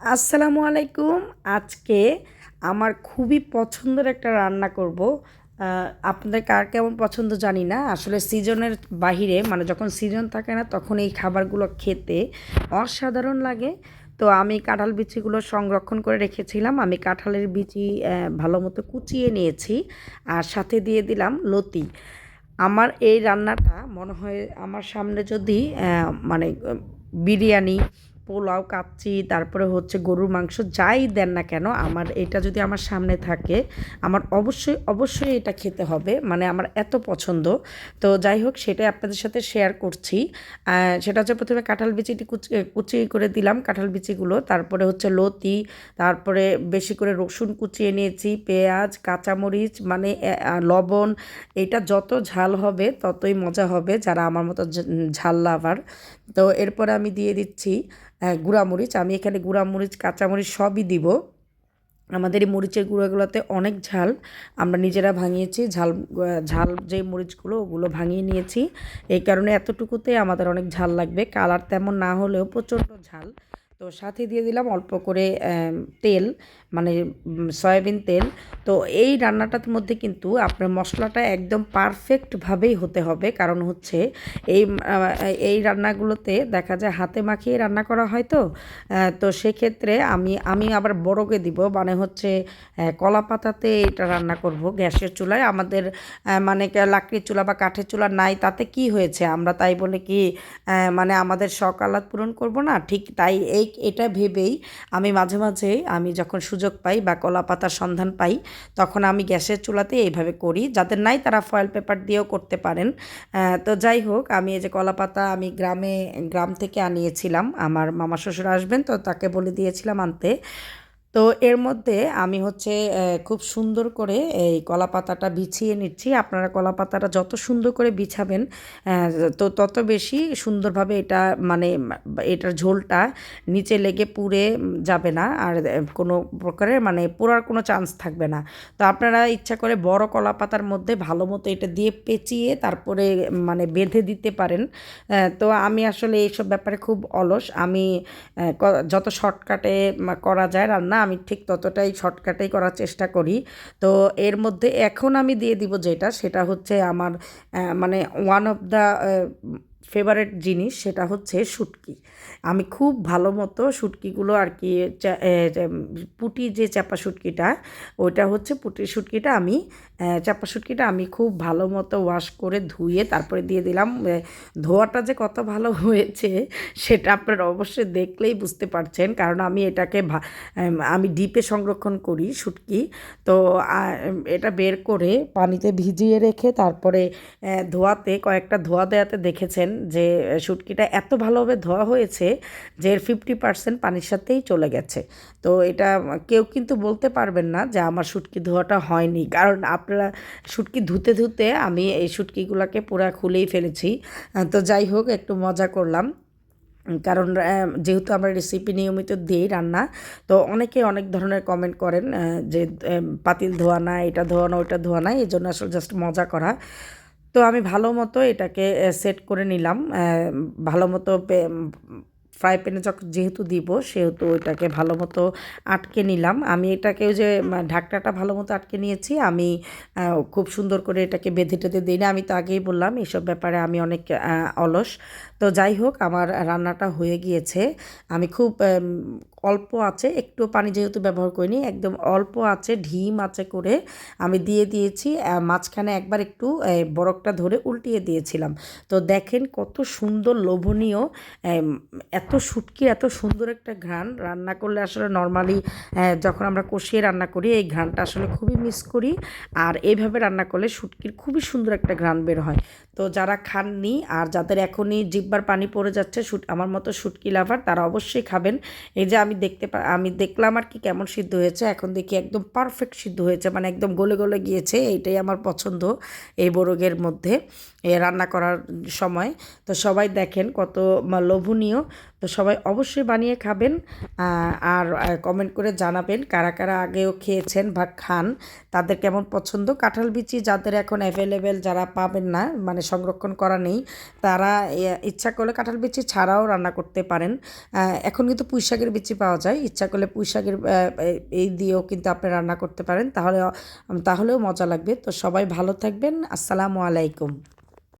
আসসালামু আলাইকুম। আজকে আমার খুবই পছন্দের একটা রান্না করব। আপনাদের কার কেমন পছন্দ জানি না। আসলে সিজনের বাহিরে মানে যখন সিজন থাকে না, তখন এই খাবারগুলো খেতে অসাধারণ লাগে। তো আমি কাঁঠাল বিচিগুলো সংরক্ষণ করে রেখেছিলাম। আমি কাঁঠালের বিচি ভালো মতো কুচিয়ে নিয়েছি আর সাথে দিয়ে দিলাম লতি। আমার এই রান্নাটা মনে হয় আমার সামনে যদি মানে বিরিয়ানি পোলাও কাচ্চি, তারপরে হচ্ছে গরুর মাংস যাই দেন না কেন, আমার এটা যদি আমার সামনে থাকে, আমার অবশ্যই অবশ্যই এটা খেতে হবে মানে আমার এত পছন্দ। তো যাই হোক, সেটাই আপনাদের সাথে শেয়ার করছি। সেটা হচ্ছে প্রথমে কাঁঠাল বিচিটি কুচি কুচি করে দিলাম কাঁঠাল বিচিগুলো, তারপরে হচ্ছে লতি, তারপরে বেশি করে রসুন কুচিয়ে নিয়েছি, পেঁয়াজ, কাঁচামরিচ মানে লবণ, এটা যত ঝাল হবে ততই মজা হবে যারা আমার মতো ঝাল লাভার। তো এরপরে আমি দিয়ে দিচ্ছি গুঁড়ামরিচ। আমি এখানে গুঁড়ামরিচ, কাঁচামরিচ সবই দিব। আমাদের এই মরিচের গুঁড়োগুলোতে অনেক ঝাল। আমরা নিজেরা ভাঙিয়েছি। ঝাল ঝাল যে মরিচগুলো, ওগুলো ভাঙিয়ে নিয়েছি। এই কারণে এতটুকুতে আমাদের অনেক ঝাল লাগবে। কালার তেমন না হলেও প্রচণ্ড ঝাল। তো সাথে দিয়ে দিলাম অল্প করে তেল মানে সয়াবিন তেল। তো এই রান্নাটার মধ্যে কিন্তু আপনার মশলাটা একদম পারফেক্টভাবেই হতে হবে। কারণ হচ্ছে এই এই রান্নাগুলোতে দেখা যায় হাতে মাখিয়ে রান্না করা হয় তো তো সেক্ষেত্রে আমি আমি আবার বড়কে দিব। মানে হচ্ছে কলা পাতাতে এটা রান্না করব গ্যাসের চুলায়। আমাদের মানে লাকড়ির চুলা বা কাঠের চুলা নাই, তাতে কি হয়েছে? আমরা তাই বলে কি মানে আমাদের শখ আহ্লাদ পূরণ করব না? ঠিক তাই এই, এটা ভেবেই আমি মাঝে মাঝে আমি যখন সুযোগ পাই বা কলা পাতার সন্ধান পাই তখন আমি গ্যাসের চুলাতে এইভাবে করি যাদের নাই তারা ফয়েল পেপার দিয়েও করতে পারেন। তো যাই হোক, আমি এই যে কলা পাতা আমি গ্রামে, গ্রাম থেকে আনিয়েছিলাম, আমার মামা শ্বশুর আসবেন তো তাকে বলে দিয়েছিলাম আনতে। তো এর মধ্যে আমি হচ্ছে খুব সুন্দর করে এই কলা পাতাটা বিছিয়ে নিচ্ছি। আপনারা কলা পাতাটা যত সুন্দর করে বিছাবেন তো তত বেশি সুন্দরভাবে এটা মানে এটার ঝোলটা নিচে লেগে পুড়ে যাবে না আর কোনো প্রকারের মানে পোড়ার কোনো চান্স থাকবে না। তো আপনারা ইচ্ছা করে বড় কলা পাতার মধ্যে ভালো মতো এটা দিয়ে পেঁচিয়ে তারপরে মানে বেঁধে দিতে পারেন। তো আমি আসলে এইসব ব্যাপারে খুব অলস। আমি যত শর্টকাটে করা যায় রান্না আমি ঠিক ততটাই শর্টকাটেই করার চেষ্টা করি। তো এর মধ্যে এখন আমি দিয়ে দিব যেটা, সেটা হচ্ছে আমার মানে ওয়ান অফ দ্য ফেভারেট জিনিস সেটা হচ্ছে শুটকি। আমি খুব ভালো মতো শুটকিগুলো আর কি পুটি যে চাপা শুটকিটা, ওইটা হচ্ছে পুটি শুটকিটা আমি চাপা শুটকিটা আমি খুব ভালো মতো ওয়াশ করে ধুয়ে তারপরে দিয়ে দিলাম। ধোয়াটা যে কত ভালো হয়েছে সেটা আপনারা অবশ্যই দেখলেই বুঝতে পারছেন। কারণ আমি এটাকে আমি ডিপে সংরক্ষণ করি শুটকি। তো এটা বের করে পানিতে ভিজিয়ে রেখে তারপরে ধোয়াতে, কয়েকটা ধোয়া দেওয়াতে দেখেছেন যে শুটকিটা এত ভালোভাবে ধোয়া হয়েছে যে, এর ফিফটি পার্সেন্ট পানির সাথেই চলে গেছে। তো এটা কেউ কিন্তু বলতে পারবেন না যে, আমার শুটকি ধোয়াটা হয়নি। কারণ আপনারা শুটকি ধুতে ধুতে আমি এই শুটকিগুলোকে পুরা খুলেই ফেলেছি। তো যাই হোক, একটু মজা করলাম। কারণ যেহেতু আমরা রেসিপি নিয়মিত দিই রান্না, তো অনেকে অনেক ধরনের কমেন্ট করেন যে পাতিল ধোয়া না, এটা ধোয়া না, ওইটা ধোয়া না, এই জন্য আসলে জাস্ট মজা করা। তো আমি ভালো মতো এটাকে সেট করে নিলাম। ভালো মতো ফ্রাই প্যানে যখন যেহেতু দিব সেহেতু ওইটাকে ভালো মতো আটকে নিলাম। আমি এটাকে ওই যে আহ, ঢাকনাটা ভালো মতো আটকে নিয়েছি আমি খুব সুন্দর করে এটাকে বেঁধে টেঁধে দিই না। আমি তো আগেই বললাম এইসব ব্যাপারে আমি অনেক অলস। তো যাই হোক আমার রান্নাটা হয়ে গিয়েছে। আমি খুব অল্প আছে একটু পানি যেহেতু ব্যবহার করিনি একদম অল্প আছে ঢিম আছে করে আমি দিয়ে দিয়েছি। মাঝখানে একবার একটু বরফটা ধরে উল্টিয়ে দিয়েছিলাম। তো দেখেন কত সুন্দর লোভনীয় এম, এত শুটকির এত সুন্দর একটা ঘ্রাণ। রান্না করলে আসলে নর্মালি যখন আমরা কষিয়ে রান্না করি, এই ঘ্রাণটা আসলে খুবই মিস করি। আর এইভাবে রান্না করলে শুটকির খুবই সুন্দর একটা ঘ্রাণ বের হয়। তো যারা খাননি আর যাদের এখনই জিব্বার পানি পড়ে যাচ্ছে, শুট, আমার মতো শুটকি লাভার, তারা অবশ্যই খাবেন। এই যে আমি দেখতে পা, আমি দেখলাম আর কি কেমন সিদ্ধ হয়েছে। এখন দেখি একদম পারফেক্ট সিদ্ধ হয়েছে মানে একদম গলে গলে গিয়েছে। এইটাই আমার পছন্দ এই বরগের মধ্যে রান্না করার সময়। তো সবাই দেখেন কত লোভনীয়। তো সবাই অবশ্যই বানিয়ে খাবেন আর কমেন্ট করে জানাবেন কারা কারা আগেও খেয়েছেন বা খান, তাদের কেমন পছন্দ। কাঁঠাল বিচি যাদের এখন অ্যাভেলেবেল যারা পাবেন না মানে সংরক্ষণ করা নেই, তারা ইচ্ছা করলে কাঁঠাল বিচি ছাড়াও রান্না করতে পারেন। এখন কিন্তু পুঁই শাকের বিচি পাওয়া যায়, ইচ্ছা করলে পুঁই শাকের এই দিয়েও কিন্তু আপনি রান্না করতে পারেন, তাহলে, তাহলেও মজা লাগবে। তো সবাই ভালো থাকবেন, আসসালামু আলাইকুম।